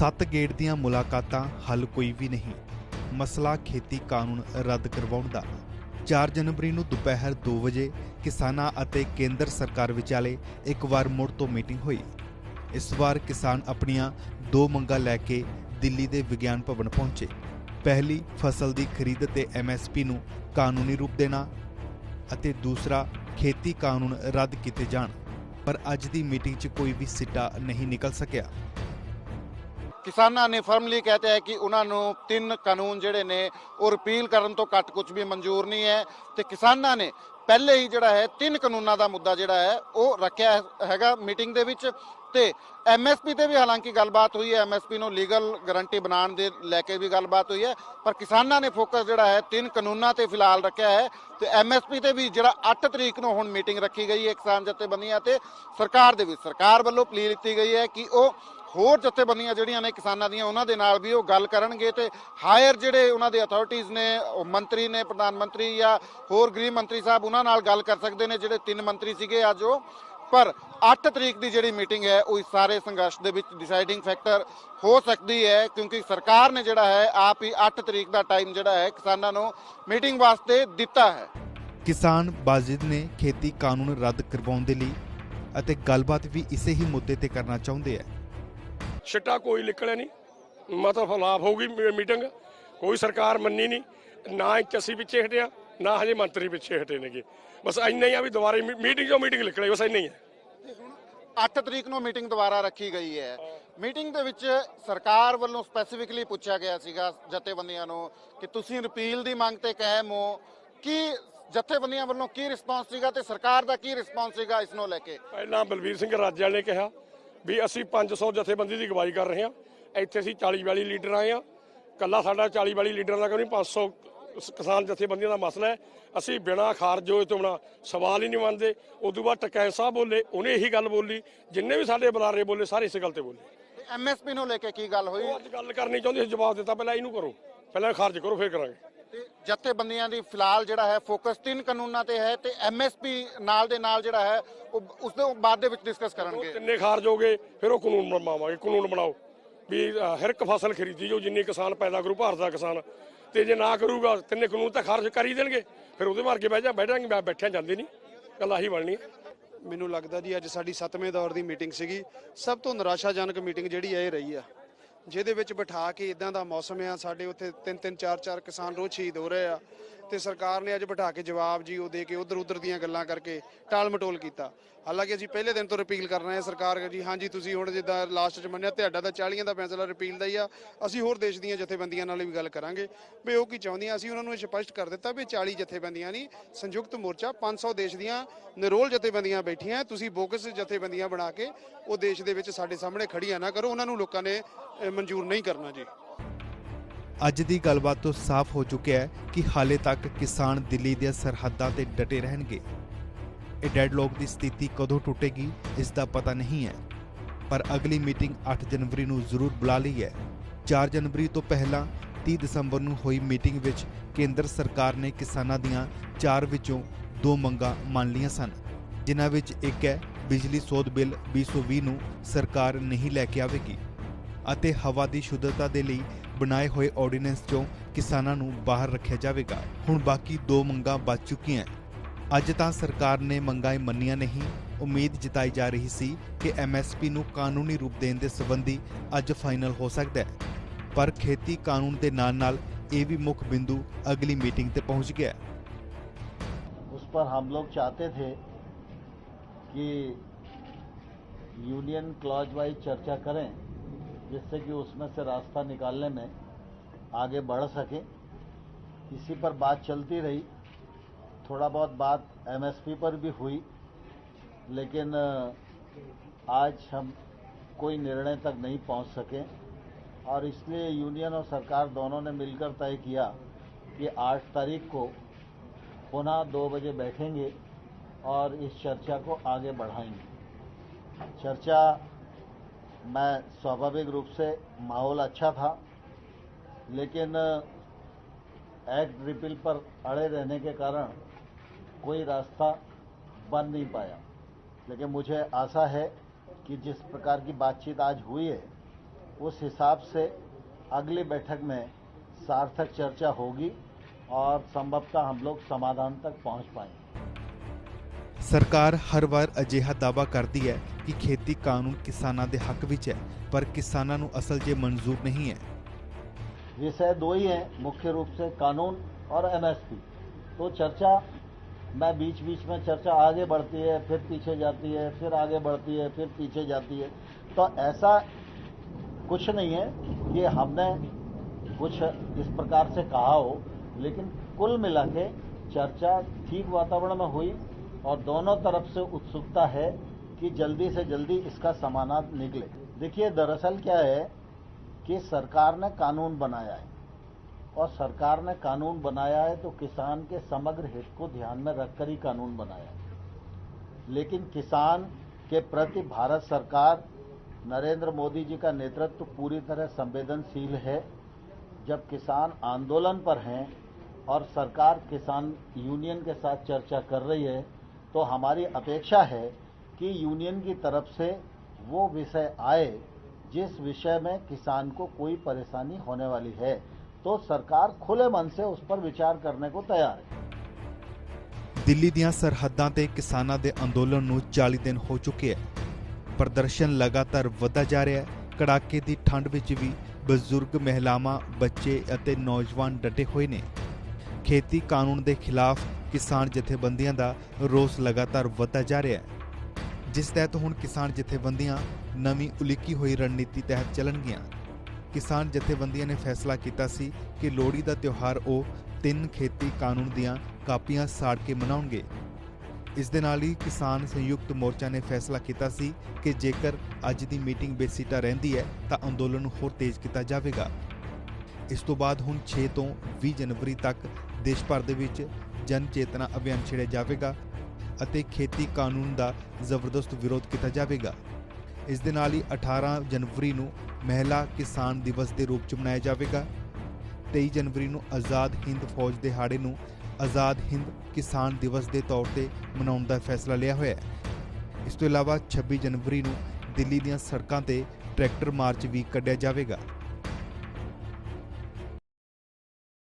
ਸੱਤ ਗੇਟ ਦੀਆਂ ਮੁਲਾਕਾਤਾਂ ਹੱਲ ਕੋਈ ਵੀ ਨਹੀਂ। ਮਸਲਾ ਖੇਤੀ ਕਾਨੂੰਨ ਰੱਦ ਕਰਵਾਉਣ ਦਾ। 4 ਜਨਵਰੀ ਨੂੰ ਦੁਪਹਿਰ 2 ਵਜੇ ਕਿਸਾਨਾਂ ਅਤੇ ਕੇਂਦਰ ਸਰਕਾਰ ਵਿਚਾਲੇ ਇੱਕ ਵਾਰ ਮੁੜ ਤੋਂ ਮੀਟਿੰਗ ਹੋਈ। ਇਸ ਵਾਰ ਕਿਸਾਨ ਆਪਣੀਆਂ ਦੋ ਮੰਗਾਂ ਲੈ ਕੇ ਦਿੱਲੀ ਦੇ ਵਿਗਿਆਨ ਭਵਨ ਪਹੁੰਚੇ। ਪਹਿਲੀ, ਫਸਲ ਦੀ ਖਰੀਦ ਤੇ ਐਮਐਸਪੀ ਨੂੰ ਕਾਨੂੰਨੀ ਰੂਪ ਦੇਣਾ ਅਤੇ ਦੂਸਰਾ, ਖੇਤੀ ਕਾਨੂੰਨ ਰੱਦ ਕੀਤੇ ਜਾਣ। ਪਰ ਅੱਜ ਦੀ ਮੀਟਿੰਗ 'ਚ ਕੋਈ ਵੀ ਸਿੱਟਾ ਨਹੀਂ ਨਿਕਲ ਸਕਿਆ। ਕਿਸਾਨਾਂ ਨੇ ਫਰਮਲੀ ਕਹਤੇ ਹੈ ਕਿ ਉਹਨਾਂ ਨੂੰ ਤਿੰਨ ਕਾਨੂੰਨ ਜਿਹੜੇ ਨੇ, ਉਹ ਰਿਪੀਲ ਕਰਨ ਤੋਂ ਘੱਟ ਕੁਝ ਵੀ ਮਨਜ਼ੂਰ ਨਹੀਂ ਹੈ। ਤੇ ਕਿਸਾਨਾਂ ਨੇ ਪਹਿਲੇ ਹੀ ਜਿਹੜਾ ਹੈ, ਤਿੰਨ ਕਾਨੂੰਨਾਂ ਦਾ ਮੁੱਦਾ ਜਿਹੜਾ ਹੈ, ਉਹ ਰੱਖਿਆ ਹੈਗਾ ਮੀਟਿੰਗ ਦੇ ਵਿੱਚ। ਤੇ ਐਮਐਸਪੀ ਤੇ ਵੀ ਹਾਲਾਂਕਿ ਗੱਲਬਾਤ ਹੋਈ ਹੈ। ਐਮਐਸਪੀ ਨੂੰ ਲੀਗਲ ਗਾਰੰਟੀ ਬਣਾਉਣ ਦੇ ਲੈ ਕੇ ਵੀ ਗੱਲਬਾਤ ਹੋਈ ਹੈ। ਪਰ ਕਿਸਾਨਾਂ ਨੇ ਫੋਕਸ ਜਿਹੜਾ ਹੈ, ਤਿੰਨ ਕਾਨੂੰਨਾਂ ਤੇ ਫਿਲਹਾਲ ਰੱਖਿਆ ਹੈ। ਤੇ ਐਮਐਸਪੀ ਤੇ ਵੀ ਜਿਹੜਾ 8 ਤਰੀਕ ਨੂੰ ਹੁਣ ਮੀਟਿੰਗ ਰੱਖੀ ਗਈ ਹੈ ਕਿਸਾਨ ਜਥੇਬੰਦੀਆਂ ਤੇ, ਸਰਕਾਰ ਦੇ ਵਿੱਚ। ਸਰਕਾਰ ਵੱਲੋਂ ਪਲੀਲ ਕੀਤੀ ਗਈ ਹੈ ਕਿ ਉਹ ਹੋਰ ਜਥੇਬੰਦੀਆਂ ਜਿਹੜੀਆਂ ਨੇ ਕਿਸਾਨਾਂ ਦੀਆਂ, ਉਹਨਾਂ ਦੇ ਨਾਲ ਵੀ ਉਹ ਗੱਲ ਕਰਨਗੇ ਤੇ ਹਾਇਰ ਜਿਹੜੇ ਉਹਨਾਂ ਦੇ ਅਥਾਰਟੀਆਂ ਨੇ, ਉਹ ਮੰਤਰੀ ਨੇ, ਪ੍ਰਧਾਨ ਮੰਤਰੀ ਜਾਂ ਹੋਰ ਗ੍ਰਹਿ ਮੰਤਰੀ ਸਾਹਿਬ, ਉਹਨਾਂ ਨਾਲ ਗੱਲ ਕਰ ਸਕਦੇ ਨੇ, ਜਿਹੜੇ ਤਿੰਨ ਮੰਤਰੀ ਸੀਗੇ ਅੱਜ ਉਹ। ਪਰ 8 ਤਰੀਕ ਦੀ ਜਿਹੜੀ ਮੀਟਿੰਗ ਹੈ, ਉਹ ਇਸ ਸਾਰੇ ਸੰਘਰਸ਼ ਦੇ ਵਿੱਚ ਡਿਸਾਈਡਿੰਗ ਫੈਕਟਰ ਹੋ ਸਕਦੀ ਹੈ, ਕਿਉਂਕਿ ਸਰਕਾਰ ਨੇ ਜਿਹੜਾ ਹੈ, ਆਪ ਹੀ 8 ਤਰੀਕ ਦਾ ਟਾਈਮ ਜਿਹੜਾ ਹੈ, ਕਿਸਾਨਾਂ ਨੂੰ ਮੀਟਿੰਗ ਵਾਸਤੇ ਦਿੱਤਾ ਹੈ। ਕਿਸਾਨ ਬਾਜ਼ਿਦ ਨੇ ਖੇਤੀ ਕਾਨੂੰਨ ਰੱਦ ਕਰਵਾਉਣ ਦੇ ਲਈ ਅਤੇ ਗੱਲਬਾਤ ਵੀ ਇਸੇ ਹੀ ਮੁੱਦੇ ਤੇ ਕਰਨਾ ਚਾਹੁੰਦੇ ਹੈ ਛਿੱਟਾ ਕੋਈ ਨਿਕਲਿਆ ਨਹੀਂ। ਮਤਲਬ ਖਿਲਾਫ ਹੋਊਗੀ ਮੀਟਿੰਗ। ਕੋਈ ਸਰਕਾਰ ਮੰਨੀ ਨਹੀਂ। ਨਾ ਇੱਕ ਅਸੀਂ ਪਿੱਛੇ ਹਟਿਆ ਨਾ ਹਜੇ ਮੰਤਰੀ ਪਿੱਛੇ ਹਟੇ ਨੇਗੇ। ਬਸ ਇੰਨਾ ਹੀ ਆ ਵੀ ਦੁਬਾਰੇ ਮੀਟਿੰਗ ਜੋ ਮੀਟਿੰਗ ਨਿਕਲੇ ਬਸ ਇੰਨਾ ਹੀ ਹੈ 8 ਤਰੀਕ ਨੂੰ ਮੀਟਿੰਗ ਦੁਬਾਰਾ ਰੱਖੀ ਗਈ ਹੈ। ਮੀਟਿੰਗ ਦੇ ਵਿੱਚ ਸਰਕਾਰ ਵੱਲੋਂ ਸਪੈਸੀਫਿਕਲੀ ਪੁੱਛਿਆ ਗਿਆ ਸੀਗਾ ਜਥੇਬੰਦੀਆਂ ਨੂੰ ਕਿ ਤੁਸੀਂ ਰਿਪੀਲ ਦੀ ਮੰਗ ਤੇ ਕਾਇਮ ਹੋ। ਕੀ ਜਥੇਬੰਦੀਆਂ ਵੱਲੋਂ ਕੀ ਰਿਸਪਾਂਸ ਸੀਗਾ ਤੇ ਸਰਕਾਰ ਦਾ ਕੀ ਰਿਸਪਾਂਸ ਸੀਗਾ ਇਸ ਨੂੰ ਲੈ ਕੇ? ਪਹਿਲਾਂ ਬਲਵੀਰ ਸਿੰਘ ਰਾਜੇਵਾਲ ਨੇ ਕਿਹਾ ਵੀ ਅਸੀਂ 500 ਜਥੇਬੰਦੀ ਦੀ ਅਗਵਾਈ ਕਰ ਰਹੇ ਹਾਂ। ਇੱਥੇ ਅਸੀਂ 40 42 ਲੀਡਰ ਆਏ ਹਾਂ। ਕੱਲਾ ਸਾਡਾ 40 42 ਲੀਡਰਾਂ ਦਾ ਕੋਈ ਨਹੀਂ 500 ਸ- ਕਿਸਾਨ ਜਥੇਬੰਦੀਆਂ ਦਾ ਮਸਲਾ ਹੈ। ਅਸੀਂ ਬਿਨਾਂ ਖਾਰਜ ਹੋਏ ਤੋਂ ਬਿਨਾਂ ਸਵਾਲ ਹੀ ਨਹੀਂ ਮੰਨਦੇ ਉਦੋਂ ਬਾਅਦ ਟਕੈਨ ਸਾਹਿਬ ਬੋਲੇ ਉਹਨੇ ਇਹੀ ਗੱਲ ਬੋਲੀ ਜਿੰਨੇ ਵੀ ਸਾਡੇ ਬੁਲਾਰੇ ਬੋਲੇ ਸਾਰੇ ਇਸੇ ਗੱਲ ਤੇ ਬੋਲੇ। ਐਮਐਸਪੀ ਨੂੰ ਲੈ ਕੇ ਕੀ ਗੱਲ ਹੋਈ? ਉਹ ਅੱਜ ਗੱਲ ਕਰਨੀ ਚਾਹੁੰਦੇ ਸੀ ਜਵਾਬ ਦਿੱਤਾ ਪਹਿਲਾਂ ਇਹਨੂੰ ਕਰੋ। ਪਹਿਲਾਂ ਖਾਰਜ ਕਰੋ ਫਿਰ ਕਰਾਂਗੇ। ਤੇ ਜਥੇਬੰਦੀਆਂ ਦੀ ਫਿਲਹਾਲ ਜਿਹੜਾ ਹੈ ਫੋਕਸ ਤਿੰਨ ਕਾਨੂੰਨਾਂ ਤੇ ਹੈ ਤੇ ਐਮਐਸਪੀ ਨਾਲ ਦੇ ਨਾਲ ਜਿਹੜਾ ਹੈ ਉਹ ਉਸ ਦੇ ਬਾਅਦ ਦੇ ਵਿੱਚ ਡਿਸਕਸ ਕਰਨਗੇ। ਤਿੰਨੇ ਖਾਰਜ ਹੋ ਗਏ ਫਿਰ ਉਹ ਕਾਨੂੰਨ ਬਣਾਵਾਂਗੇ ਕਾਨੂੰਨ ਬਣਾਓ। ਵੀ ਹਰ ਇੱਕ ਫਸਲ ਖਰੀਦੀ ਜੋ ਜਿੰਨੀ ਕਿਸਾਨ ਪੈਦਾ ਕਰੂ ਭਾਰਤ ਦਾ ਕਿਸਾਨ। ਤੇ ਜੇ ਨਾ ਕਰੂਗਾ ਤਿੰਨੇ ਕਾਨੂੰਨ ਤਾਂ ਖਾਰਜ ਕਰ ਹੀ ਦੇਣਗੇ। ਫਿਰ ਉਹਦੇ ਮਾਰ ਕੇ ਬਹਿ ਜਾ ਬੈਠਾਂਗੇ ਮੈਂ ਬੈਠਿਆ ਜਾਂਦੇ ਨਹੀਂ। ਗੱਲ ਆਹੀ ਬਣਨੀ ਮੈਨੂੰ ਲੱਗਦਾ ਜੀ ਅੱਜ ਸਾਡੀ 7ਵੇਂ ਦੌਰ ਦੀ ਮੀਟਿੰਗ ਸੀਗੀ। ਸਭ ਤੋਂ ਨਿਰਾਸ਼ਾਜਨਕ ਮੀਟਿੰਗ ਜਿਹੜੀ ਹੈ ਇਹ ਰਹੀ ਆ। ਜਿਹਦੇ ਵਿੱਚ ਬਿਠਾ ਕੇ ਇਦਾਂ ਦਾ ਮੌਸਮ ਆ, ਸਾਡੇ ਉੱਥੇ ਤਿੰਨ ਤਿੰਨ, ਚਾਰ ਚਾਰ ਕਿਸਾਨ ਰੋਜ਼ ਸ਼ਹੀਦ ਹੋ ਰਹੇ ਆ ਤੇ ਸਰਕਾਰ ਨੇ ਅੱਜ ਬਿਠਾ ਕੇ ਜਵਾਬ ਜੀ ਉਹ ਦੇ ਕੇ ਉਧਰ ਉਧਰ ਦੀਆਂ ਗੱਲਾਂ ਕਰਕੇ ਟਾਲ ਮਟੋਲ ਕੀਤਾ। ਹਾਲਾਂਕਿ ਅਸੀਂ ਪਹਿਲੇ ਦਿਨ ਤੋਂ ਰਿਪੀਲ ਕਰ ਰਹੇ ਹਾਂ ਸਰਕਾਰ ਜੀ, ਹਾਂਜੀ ਤੁਸੀਂ ਹੁਣ ਜਿੱਦਾਂ ਲਾਸਟ 'ਚ ਮੰਨਿਆ ਤੁਹਾਡਾ ਤਾਂ 40 ਦਾ ਫੈਸਲਾ ਰਿਪੀਲ ਦਾ ਹੀ ਆ, ਅਸੀਂ ਹੋਰ ਦੇਸ਼ ਦੀਆਂ ਜਥੇਬੰਦੀਆਂ ਨਾਲ ਵੀ ਗੱਲ ਕਰਾਂਗੇ। ਵੀ ਉਹ ਕੀ ਚਾਹੁੰਦੀਆਂ ਅਸੀਂ ਉਹਨਾਂ ਨੂੰ ਇਹ ਸਪਸ਼ਟ ਕਰ ਦਿੱਤਾ ਵੀ 40 ਜਥੇਬੰਦੀਆਂ ਨਹੀਂ, ਸੰਯੁਕਤ ਮੋਰਚਾ 500 ਦੇਸ਼ ਦੀਆਂ ਨਿਰੋਲ ਜਥੇਬੰਦੀਆਂ ਬੈਠੀਆਂ, ਤੁਸੀਂ ਬੋਕਸ ਜਥੇਬੰਦੀਆਂ ਬਣਾ ਕੇ ਉਹ ਦੇਸ਼ ਦੇ ਵਿੱਚ ਸਾਡੇ ਸਾਹਮਣੇ ਖੜੀਆਂ ਨਾ ਕਰੋ, ਉਹਨਾਂ ਨੂੰ ਲੋਕਾਂ ਨੇ ਮਨਜ਼ੂਰ ਨਹੀਂ ਕਰਨਾ ਜੀ। ਅੱਜ ਦੀ ਗੱਲਬਾਤ ਤੋਂ ਸਾਫ਼ ਹੋ ਚੁੱਕਿਆ ਹੈ ਕਿ ਹਾਲੇ ਤੱਕ ਕਿਸਾਨ ਦਿੱਲੀ ਦੀਆਂ ਸਰਹੱਦਾਂ ਤੇ ਡਟੇ ਰਹਿਣਗੇ। ਇਹ ਡੈਡਲੌਕ ਦੀ ਸਥਿਤੀ ਕਦੋਂ ਟੁੱਟੇਗੀ, ਇਸ ਦਾ ਪਤਾ ਨਹੀਂ ਹੈ। ਪਰ ਅਗਲੀ ਮੀਟਿੰਗ 8 ਜਨਵਰੀ ਨੂੰ ਜ਼ਰੂਰ ਬੁਲਾ ਲਈ ਹੈ। 4 ਜਨਵਰੀ ਤੋਂ ਪਹਿਲਾਂ 30 ਦਸੰਬਰ ਨੂੰ ਹੋਈ ਮੀਟਿੰਗ ਵਿੱਚ ਕੇਂਦਰ ਸਰਕਾਰ ਨੇ ਕਿਸਾਨਾਂ ਦੀਆਂ ਚਾਰ ਵਿੱਚੋਂ ਦੋ ਮੰਗਾਂ ਮੰਨ ਲਈਆਂ ਸਨ। ਜਿਨ੍ਹਾਂ ਵਿੱਚ ਇੱਕ ਹੈ, ਬਿਜਲੀ ਸੋਧ ਬਿੱਲ 2020 ਨੂੰ ਸਰਕਾਰ ਨਹੀਂ ਲੈ ਕੇ ਆਵੇਗੀ। ਅਤੇ ਹਵਾ ਦੀ ਸ਼ੁੱਧਤਾ ਦੇ ਲਈ ਬਣਾਏ ਹੋਏ ਆਰਡੀਨੈਂਸ ਚੋਂ ਕਿਸਾਨਾਂ ਨੂੰ ਬਾਹਰ ਰੱਖਿਆ ਜਾਵੇਗਾ ਹੁਣ ਬਾਕੀ ਦੋ ਮੰਗਾਂ ਬਚ ਚੁੱਕੀਆਂ ਅੱਜ ਤਾਂ ਸਰਕਾਰ ਨੇ ਮੰਗਾਂ ਮੰਨੀਆਂ ਨਹੀਂ ਉਮੀਦ ਜਤਾਈ ਜਾ ਰਹੀ ਸੀ ਕਿ ਐਮਐਸਪੀ ਨੂੰ ਕਾਨੂੰਨੀ ਰੂਪ ਦੇਣ ਦੇ ਸੰਬੰਧੀ ਅੱਜ ਫਾਈਨਲ ਹੋ ਸਕਦਾ ਹੈ ਪਰ ਖੇਤੀ ਕਾਨੂੰਨ ਦੇ ਨਾਲ-ਨਾਲ ਇਹ ਵੀ ਮੁੱਖ ਬਿੰਦੂ ਅਗਲੀ ਮੀਟਿੰਗ ਤੇ ਪਹੁੰਚ ਗਿਆ ਹੈ। उस पर हम लोग चाहते थे कि यूनियन क्लॉज वाइज चर्चा करें जिससे कि उसमें से रास्ता निकालने में आगे बढ़ सके। इसी पर बात चलती रही। थोड़ा बहुत बात एमएसपी पर भी हुई, लेकिन आज हम कोई निर्णय तक नहीं पहुँच सके। और इसलिए यूनियन और सरकार दोनों ने मिलकर तय किया कि 8 तारीख को पुनः दो बजे बैठेंगे और इस चर्चा को आगे बढ़ाएँगे। चर्चा में स्वाभाविक रूप से माहौल अच्छा था, लेकिन एक्ट रिपील पर अड़े रहने के कारण कोई रास्ता बन नहीं पाया। लेकिन मुझे आशा है कि जिस प्रकार की बातचीत आज हुई है, उस हिसाब से अगली बैठक में सार्थक चर्चा होगी और संभवतः हम लोग समाधान तक पहुँच पाएँगे। ਸਰਕਾਰ ਹਰ ਵਾਰ ਅਜਿਹਾ ਦਾਅਵਾ ਕਰਦੀ ਹੈ ਕਿ ਖੇਤੀ ਕਾਨੂੰਨ ਕਿਸਾਨਾਂ ਦੇ ਹੱਕ ਵਿੱਚ ਹੈ ਪਰ ਕਿਸਾਨਾਂ ਨੂੰ ਅਸਲ 'ਚ ਇਹ ਮਨਜ਼ੂਰ ਨਹੀਂ ਹੈ विषय दो ही हैं मुख्य रूप से कानून और एमएसपी तो चर्चा मैं बीच बीच में चर्चा आगे बढ़ती है फिर पीछे जाती है फिर आगे बढ़ती है फिर पीछे जाती है तो ऐसा कुछ नहीं है कि हमने कुछ इस प्रकार से कहा हो लेकिन कुल मिला के चर्चा ठीक वातावरण में हुई और दोनों तरफ़ से उत्सुकता है कि जल्दी से जल्दी इसका समाधान निकले। देखिए, दरअसल क्या है कि सरकार ने कानून बनाया है। और सरकार ने कानून बनाया है तो किसान के समग्र हित को ध्यान में रखकर ही कानून बनाया है। लेकिन किसान के प्रति भारत सरकार, नरेंद्र मोदी जी का नेतृत्व पूरी तरह संवेदनशील है। जब किसान आंदोलन पर हैं और सरकार किसान यूनियन के साथ चर्चा कर रही है तो हमारी अपेक्षा है कि यूनियन की तरफ से वो विषय आए जिस विषय में किसान को कोई परेशानी होने वाली है तो सरकार खुले मन से उस पर विचार करने को तैयार है ਦਿੱਲੀ ਦੀਆਂ ਸਰਹੱਦਾਂ ਤੇ ਕਿਸਾਨਾਂ ਦੇ ਅੰਦੋਲਨ ਨੂੰ 40 ਦਿਨ ਹੋ ਚੁੱਕੇ ਹੈ ਪ੍ਰਦਰਸ਼ਨ ਲਗਾਤਾਰ ਵਧਦਾ ਜਾ ਰਿਹਾ ਹੈ ਕੜਾਕੇ ਦੀ ਠੰਡ ਵਿੱਚ ਵੀ ਬਜ਼ੁਰਗ ਮਹਿਲਾਵਾਂ ਬੱਚੇ ਅਤੇ ਨੌਜਵਾਨ ਡਟੇ ਹੋਏ ਨੇ ਖੇਤੀ ਕਾਨੂੰਨ ਦੇ ਖਿਲਾਫ ਕਿਸਾਨ ਜਥੇਬੰਦੀਆਂ ਦਾ ਰੋਸ ਲਗਾਤਾਰ ਵਧਦਾ ਜਾ ਰਿਹਾ ਹੈ। ਜਿਸ ਤਹਿਤ ਹੁਣ ਕਿਸਾਨ ਜਥੇਬੰਦੀਆਂ ਨਵੀਂ ਉਲੀਕੀ ਹੋਈ ਰਣਨੀਤੀ ਤਹਿਤ ਚੱਲਣਗੀਆਂ। ਕਿਸਾਨ ਜਥੇਬੰਦੀਆਂ ਨੇ ਫੈਸਲਾ ਕੀਤਾ ਸੀ ਕਿ ਲੋਹੜੀ ਦਾ ਤਿਉਹਾਰ ਉਹ ਤਿੰਨ ਖੇਤੀ ਕਾਨੂੰਨ ਦੀਆਂ ਕਾਪੀਆਂ ਸਾੜ ਕੇ ਮਨਾਉਣਗੇ। ਇਸ ਦੇ ਨਾਲ ਹੀ ਕਿਸਾਨ ਸੰਯੁਕਤ ਮੋਰਚਾ ਨੇ ਫੈਸਲਾ ਕੀਤਾ ਸੀ ਕਿ ਜੇਕਰ ਅੱਜ ਦੀ ਮੀਟਿੰਗ ਬੇਸਿੱਟਾ ਰਹਿੰਦੀ ਹੈ, ਤਾਂ ਅੰਦੋਲਨ ਨੂੰ ਹੋਰ ਤੇਜ਼ ਕੀਤਾ ਜਾਵੇਗਾ। ਇਸ ਤੋਂ ਬਾਅਦ ਹੁਣ 6 ਤੋਂ 20 ਜਨਵਰੀ ਤੱਕ ਦੇਸ਼ ਭਰ ਦੇ ਵਿੱਚ ਜਨ ਚੇਤਨਾ ਅਭਿਆਨ ਛੇੜਿਆ ਜਾਵੇਗਾ ਅਤੇ ਖੇਤੀ ਕਾਨੂੰਨ ਦਾ ਜ਼ਬਰਦਸਤ ਵਿਰੋਧ ਕੀਤਾ ਜਾਵੇਗਾ। ਇਸ ਦੇ ਨਾਲ ਹੀ 18 ਜਨਵਰੀ ਨੂੰ ਮਹਿਲਾ ਕਿਸਾਨ ਦਿਵਸ ਦੇ ਰੂਪ ਚ ਮਨਾਇਆ ਜਾਵੇਗਾ। 23 ਜਨਵਰੀ ਨੂੰ ਆਜ਼ਾਦ ਹਿੰਦ ਫੌਜ ਦਿਹਾੜੇ ਨੂੰ ਆਜ਼ਾਦ ਹਿੰਦ ਕਿਸਾਨ ਦਿਵਸ ਦੇ ਤੌਰ ਤੇ ਮਨਾਉਣ ਦਾ ਫੈਸਲਾ ਲਿਆ ਹੋਇਆ ਹੈ। ਇਸ ਤੋਂ ਇਲਾਵਾ 26 ਜਨਵਰੀ ਨੂੰ ਦਿੱਲੀ ਦੀਆਂ ਸੜਕਾਂ ਤੇ ਟਰੈਕਟਰ ਮਾਰਚ ਵੀ ਕੱਢਿਆ ਜਾਵੇਗਾ।